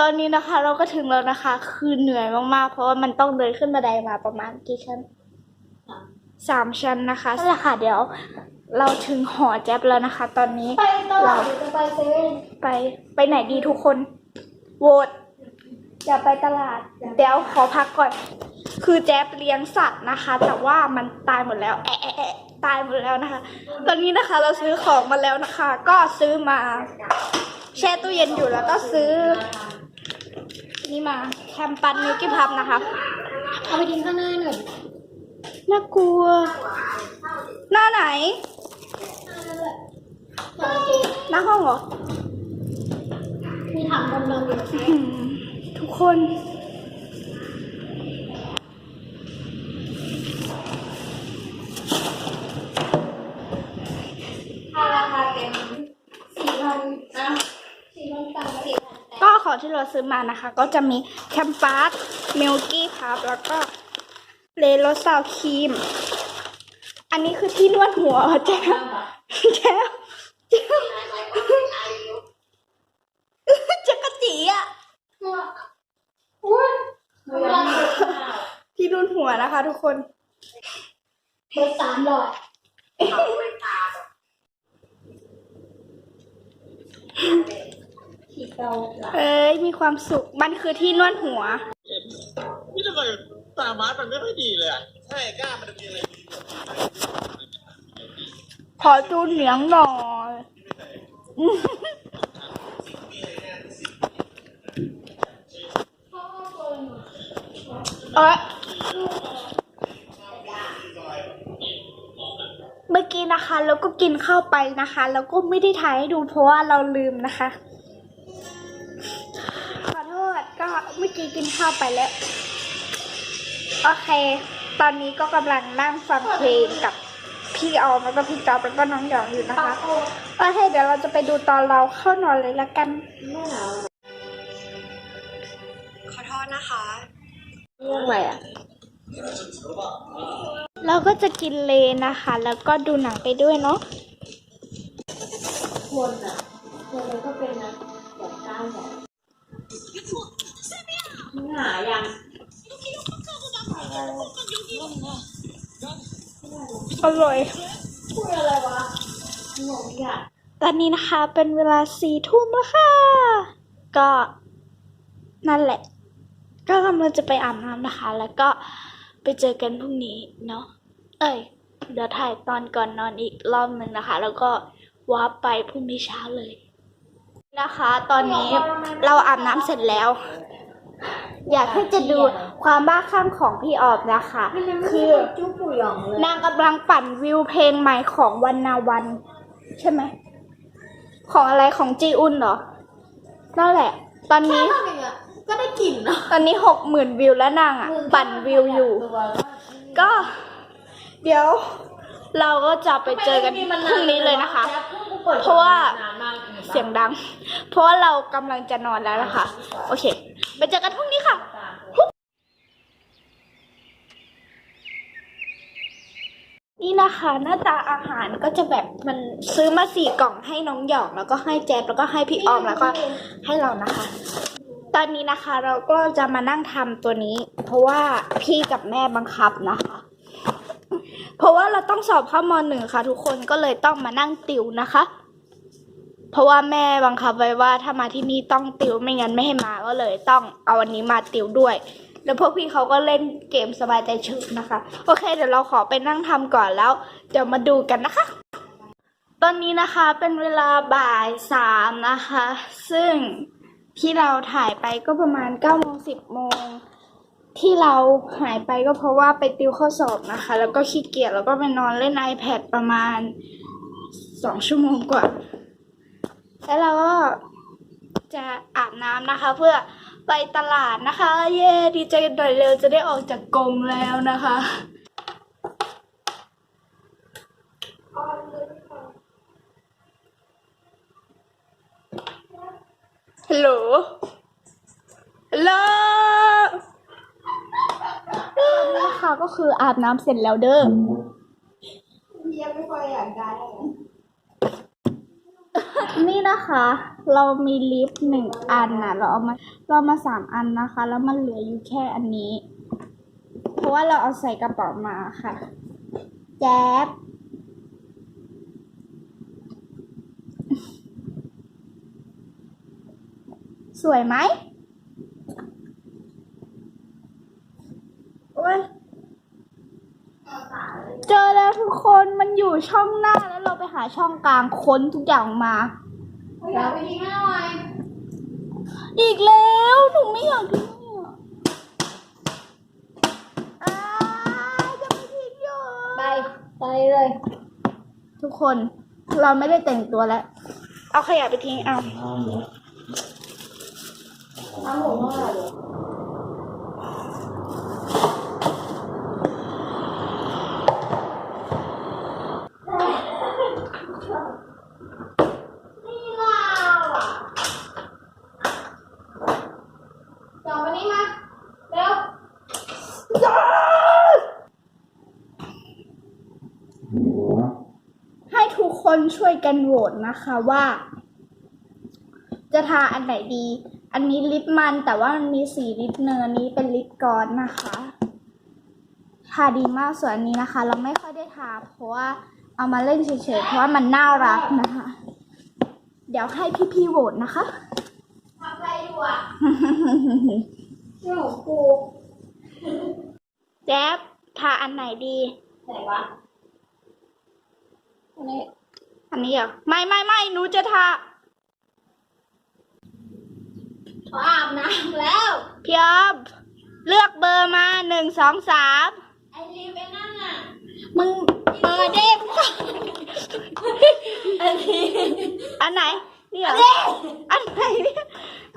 ตอนนี้นะคะเราก็ถึงแล้วนะคะ คือเหนื่อยมากๆ เพราะว่ามันต้องเดินขึ้นบันไดมาประมาณกี่ชั้นสามชั้นนะคะนั่นแหละค่ะเดี๋ยว เราถึงหอแจ๊บแล้วนะคะ ตอนนี้ไปตลาดหรือจะไปเซเว่นไปไปไหนดีทุกคนโหวตอย่าไปตลาด เดี๋ยวขอพักก่อน คือแจ๊บเลี้ยงสัตว์นะคะ แต่ว่ามันตายหมดแล้วแอะแอะแอะตายหมดแล้วนะคะ ตอนนี้นะคะเราซื้อของมาแล้วนะคะ ก็ซื้อมา แช่ตู้เย็นอยู่แล้วก็ซื้อ นี่มาแคมปันมิลกี้พับนะคะ เอาไปทิ้งข้างหน้าหน่อยน่ากลัว หน้าไหน หน้าห้องเหรอ มีถังดำๆอยู่อืมทุกคน ถ้าราคาเต็มสี่พันนะสี่พันต่างสี่พันแต่ ก็ ของที่เราซื้อมานะคะ ก็จะมีแคมปัสมิลกี้พับแล้วก็เลโรซาวครีม อันนี้คือที่นวดหัวแจ๊บแจ๊บแจ๊บจักรจีอะอุ้ยเบอร์ที่นวดหัวนะคะ ทุกคนสามร้อยขีดเตาหลังเอ้ยมีความสุข มันคือที่นวดหัว นี่ทำไมตามาร์ทมันไม่ค่อยดีเลยอะใช่กล้ามันมีอะไรดีขอจูนเหนียงหน่อยเอ้ยเมื่อกี้นะคะ เราก็กินข้าวไปนะคะ แล้วก็ไม่ได้ถ่ายให้ดูเพราะว่าเราลืมนะคะ ก็เมื่อกี้กินข้าวไปแล้ว โอเค ตอนนี้ก็กำลังนั่งฟังเพลงกับพี่ออมแล้วก็พี่จอบแล้วก็น้องหยองอยู่นะคะ โอเค เดี๋ยวเราจะไปดูตอนเราเข้านอนเลยละกันไม่หนาวขอโทษนะคะเรื่องอะไรอะ เราก็จะกินเลนะคะ แล้วก็ดูหนังไปด้วยเนาะ คนอะ คนมันก็เป็นนะแบบก้าวแบบ มึงหายังอร่อย พูดอะไรวะงงอะตอนนี้นะคะเป็นเวลาสี่ทุ่มแล้วค่ะ ก็นั่นแหละ ก็กำลังจะไปอาบน้ำนะคะ แล้วก็ไปเจอกันพรุ่งนี้เนาะ เอ้ย เดี๋ยวถ่ายตอนก่อนนอนอีกรอบหนึ่งนะคะ แล้วก็วาร์ปไปพรุ่งนี้เช้าเลย นะคะ ตอนนี้เราอาบน้ำเสร็จแล้ว อยากให้จะดูความบ้าคลั่งของพี่ออบนะคะ คือจุ๊บปุ๋ยหยองเลย นางกำลังปั่นวิวเพลงใหม่ของวันนาวัน ใช่ไหม ของอะไรของจีอุนเหรอ นั่นแหละ ตอนนี้ทำอย่างเงี้ยก็ได้กลิ่นเนาะตอนนี้หกหมื่นวิวแล้วนางอะ ปั่นวิวอยู่ ก็ เดี๋ยว เราก็จะไปเจอกันพรุ่งนี้เลยนะคะ เพราะว่าเสียงดัง เพราะว่าเรากำลังจะนอนแล้วนะคะ โอเค ไปเจอกันพรุ่งนี้ค่ะ นี่นะคะหน้าตาอาหารก็จะแบบมันซื้อมาสี่กล่องให้น้องหยอกแล้วก็ให้แจ๊บแล้วก็ให้พี่ออมแล้วก็ให้เรานะคะ ตอนนี้นะคะเราก็จะมานั่งทำตัวนี้ เพราะว่าพี่กับแม่บังคับนะคะ เพราะว่าเราต้องสอบเข้ามหนึ่งค่ะ ทุกคนก็เลยต้องมานั่งติวนะคะ เพราะว่าแม่บังคับไว้ว่าถ้ามาที่นี่ต้องติวไม่งั้นไม่ให้มาก็เลย ต้องเอาวันนี้มาติวด้วย แล้วพวกพี่เขาก็เล่นเกมสบายใจชึกนะคะ โอเค เดี๋ยวเราขอไปนั่งทำก่อนแล้ว เดี๋ยวมาดูกันนะคะ ตอนนี้นะคะเป็นเวลาบ่ายสามนะคะ ซึ่งที่เราถ่ายไปก็ประมาณเก้าโมงสิบโมงที่เราหายไปก็เพราะว่าไปติวข้อสอบนะคะ แล้วก็ขี้เกียจแล้วก็ไปนอนเล่น iPad ประมาณสองชั่วโมงกว่า แล้วเราก็จะอาบน้ำนะคะเพื่อ ไปตลาดนะคะ เย้ดีใจกันหน่อยเร็วจะได้ออกจากกรงแล้วนะคะฮัลโหลฮัลโหลนี่นะคะก็คืออาบน้ำเสร็จแล้วเด้อยังไม่ค่อยอยากได้นี่นะคะ เรามีลิฟต์หนึ่งอันนะเราเอามาเรามาสามอันนะคะ แล้วมันเหลืออยู่แค่อันนี้ เพราะว่าเราเอาใส่กระเป๋ามาค่ะ แจ๊บสวยไหมโอ้ยเจอแล้วทุกคนมันอยู่ช่องหน้าแล้วเราไปหาช่องกลางค้นทุกอย่างมา อยากไปทิ้งให้หน่อยอีกแล้วหนูไม่อยากทิ้งอะอ้ายจะไม่ทิ้งอยู่ไป ไปเลย ทุกคนเราไม่ได้แต่งตัวแล้ว เอาขยะไปทิ้งเอาน้ำหมูเท่าไหร่เลยนี่เราอะจองมานี่มาเร็ว ให้ทุก คนช่วยกันโหวตนะคะว่า จะทาอันไหนดี อันนี้ลิปมันแต่ว่ามันมีสีลิปเนอร์นี้เป็นลิปกลอนนะคะทาดีมากส่วนอันนี้นะคะ เราไม่ค่อยได้ทาเพราะว่าเอามาเล่นเฉยๆเพราะว่ามันน่ารักนะคะ เดี๋ยวให้พี่ๆโหวตนะคะทำอะไรอยู่อะเรื่องของกูแจ๊บทาอันไหนดี ไหนวะอันนี้ อันนี้เหรอไม่ไม่ไม่หนูจะทาขออาบน้ำแล้วพี่อ๊อฟเลือกเบอร์มาหนึ่งสองสามไอรีฟไอ้นั่นน่ะมึงเบอร์เด้มอันนี้อันไหนนี่เหรออันไหนเนี่ย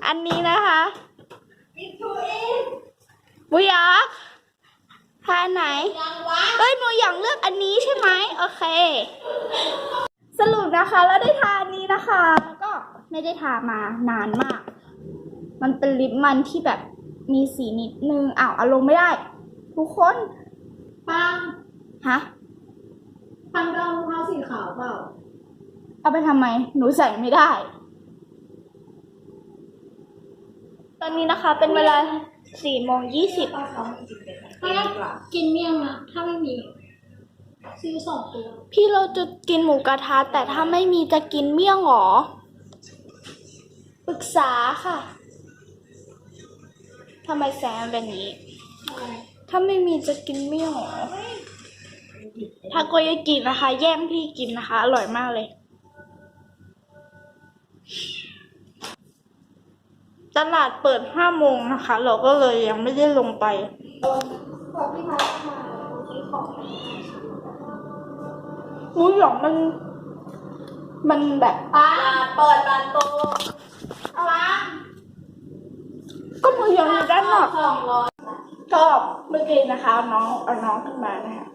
อันนี้นะคะอินทูอินบุยอกทาอันไหนยังวะเอ้ยหนูอยากเลือกอันนี้ใช่ไหมโอเค สรุปนะคะแล้วได้ทาอันนี้นะคะ แล้วก็ไม่ได้ทามานานมาก มันเป็นลิปมันที่แบบมีสีนิดนึงอ้าวเอาลงไม่ได้ ทุกคนปังฮะปังรองเท้าสีขาวเปล่า เอาไปทำไม หนูใส่ไม่ได้ ตอนนี้นะคะเป็นเวลาสี่โมงยี่สิบ ถ้ากินเมี่ยงนะถ้าไม่มี ซื้อสองตัว พี่เราจะกินหมูกระทะแต่ถ้าไม่มีจะกินเมี่ยงเหรอปรึกษาค่ะทำไมแซมเป็นนี้ ถ้าไม่มีจะกินเมี่ยงเหรอถ้าโกยากินะคะ แย่งพี่กินนะคะ อร่อยมากเลย ตลาดเปิดห้าโมงนะคะ เราก็เลยยังไม่ได้ลงไปบอพี่พัดมา ซื้อของมูหยองมัน มันแบบป้าเปิดบานโตป้าก็มูหยองอยู่ด้านนอกสองร้อยก็เมื่อกี้นะคะเอาน้องเอาน้องขึ้นมานะคะ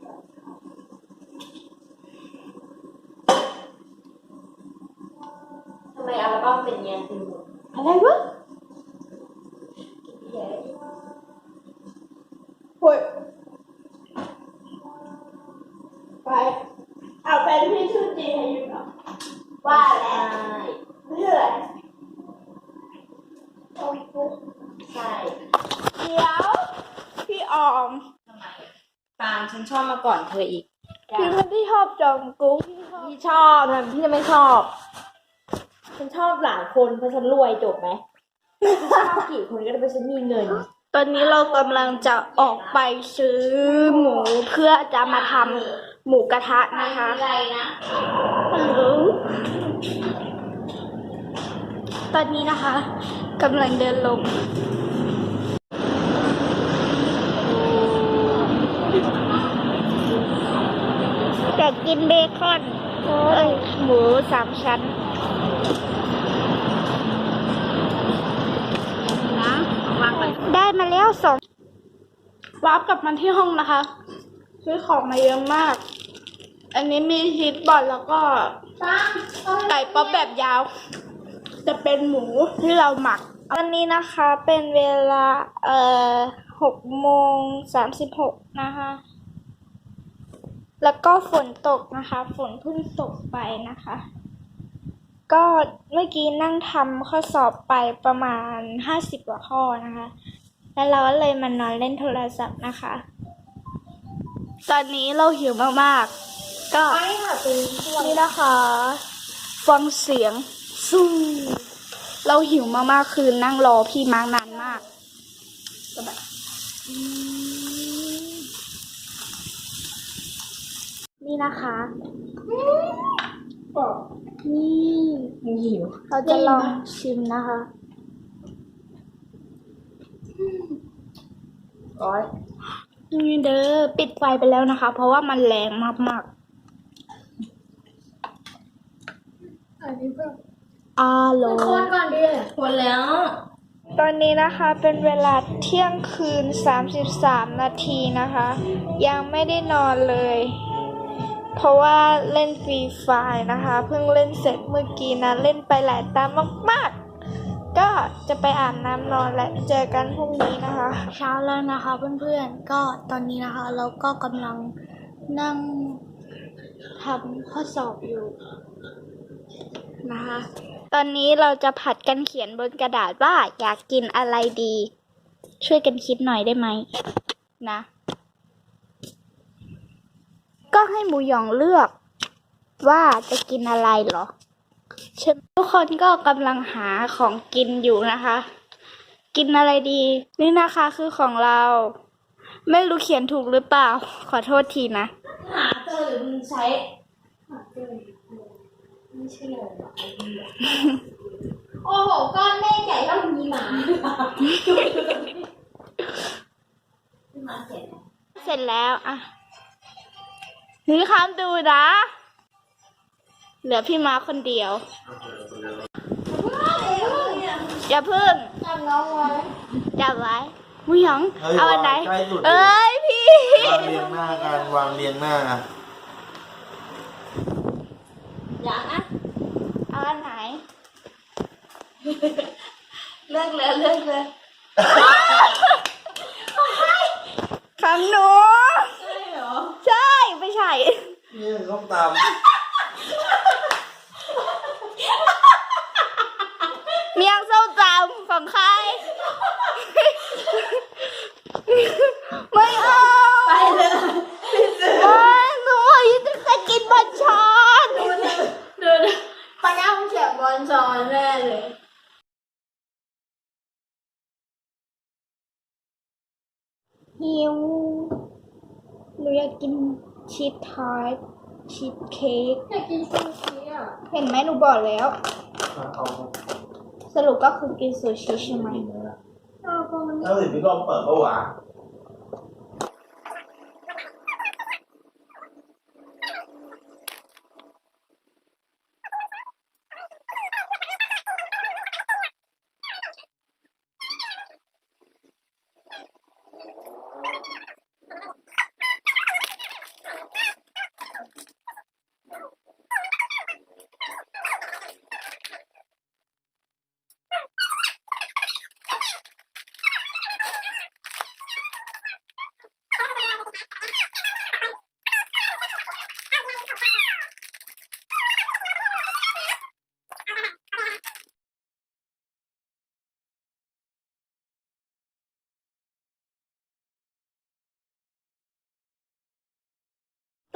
ทำไมอัลบั้มเป็นเงี้ยติมอะไรวะโอ้ยไป เอาแฟนพี่ชื่อจริงให้อยู่เนาะว่าแล้วไม่ใช่อะไร โอ้ยใช่ เดี๋ยว พี่ออม ทำไมปาล์มฉันชอบมาก่อน เธออีกพี่ไม่ได้ชอบจองกุ๊กพี่ชอบพี่ชอบทำไมพี่จะไม่ชอบ ฉันชอบหลายคนเพราะฉันรวยจบไหมชอบกี่คนก็ได้เพราะฉันมีเงิน ตอนนี้เรากำลังจะออกไปซื้อหมูเพื่อจะมาทำหมูกระทะนะคะอะไรนะฮัลโหลตอนนี้นะคะกำลังเดินลง อยากกินเบคอนเอ้ยหมูสามชั้นนะวางไปได้มาแล้วสองวาร์ปกลับมาที่ห้องนะคะ ซื้อของมาเยอะมาก อันนี้มีชีสบอลแล้วก็ป้าต้องไก่ป๊อปแบบยาว จะเป็นหมูที่เราหมักวันนี้นะคะเป็นเวลาเอ่อหกโมงสามสิบหกนะคะ แล้วก็ฝนตกนะคะ ฝนเพิ่งตกไปนะคะ ก็เมื่อกี้นั่งทำข้อสอบไปประมาณห้าสิบกว่าข้อนะคะ แล้วเราก็เลยมานอนเล่นโทรศัพท์นะคะ ตอนนี้เราหิวมากๆ ก็ไม่ค่ะเป็นช่วงนี่นะคะฟังเสียงสู้เราหิวมากๆ คือนั่งรอพี่มาร์กนานมากก็แบบอืม นี่นะคะบอกนี่หิวเราจะลองชิมนะคะร้อยนี่เด้อปิดไฟไปแล้วนะคะ เพราะว่ามันแรงมากอันนี้เพิ่มๆอาโลคนก่อนดิคนแล้ว ตอนนี้นะคะเป็นเวลาเที่ยงคืน 33 นาทีนะคะ ยังไม่ได้นอนเลย เพราะว่าเล่นฟรีไฟล์นะคะ เพิ่งเล่นเสร็จเมื่อกี้นะ เล่นไปหลายตามมาก ๆ ก็จะไปอาบน้ำนอนและเจอกันพรุ่งนี้นะคะ เช้าแล้วนะคะเพื่อนๆ ก็ตอนนี้นะคะ เราก็กำลังนั่งทำข้อสอบอยู่นะคะ ตอนนี้เราจะผัดกันเขียนบนกระดาษว่าอยากกินอะไรดี ช่วยกันคิดหน่อยได้ไหมนะ ก็ให้หมูหยองเลือกว่าจะกินอะไรเหรอใช่ไหมทุกคนก็กำลังหาของกินอยู่นะคะ กินอะไรดี นี่นะคะคือของเรา ไม่รู้เขียนถูกหรือเปล่า ขอโทษทีนะ หาเจอหรือมึงใช้ไม่ใช่เลยโอ้โหก้อนแม่ใหญ่เท่ามีหมามาเสร็จเสร็จแล้วอะ นี่คำดูนะ เหลือพี่มาคนเดียว อย่าพึ่งทำน้องไว้จับไว้หมูหยองเฮ้ยเอาอันไหน วางใกล้สุดเลย เอ้ยพี่ วางเรียงหน้ากันวางเรียงหน้าอยากนะเอาอันไหน เลิกเลยเลิกเลยคำหนู ใช่เหรอ ใช่ ไม่ใช่ นี่ส้มตเมียงส้มตำของใคร ไม่เอา ไปเลย ไม่หนูจะกินบอนช้อน ดูดูปัญญาเขียนบอลชอนแน่เลย หิวหนูอยากกินชีส ทาร์ตชีสเค้กอยากกินซูชิอะเห็นไหมหนูบอกแล้วำเอาสรุปก็คือกินซูชิใช่ไหม เออพอมันแล้วสิพี่ลองเปิดปะวะ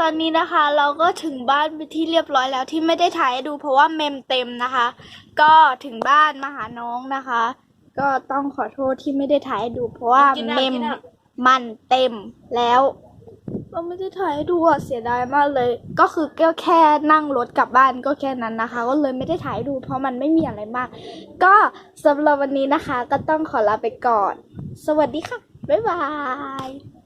อนนี้นะคะเราก็ถึงบ้านไปนที่เรียบร้อยแล้วที่ไม่ได้ถ่ายให้ดูเพราะว่าเมมเต็มนะคะ ก็ถึงบ้านมาหาน้องนะคะ ก็ต้องขอโทษที่ไม่ได้ถ่ายให้ดู เพราะว่ากินได้เมมกินได้มันเต็มแล้วเราไม่ได้ถ่ายให้ดูอะเสียดายมากเลย ก็คือก็แค่นั่งรถกลับบ้านก็แค่นั้นนะคะ ก็เลยไม่ได้ถ่ายให้ดู เพราะมันไม่มีอะไรมาก ก็สำหรับวันนี้นะคะ ก็ต้องขอลาไปก่อน สวัสดีค่ะบ๊ายบาย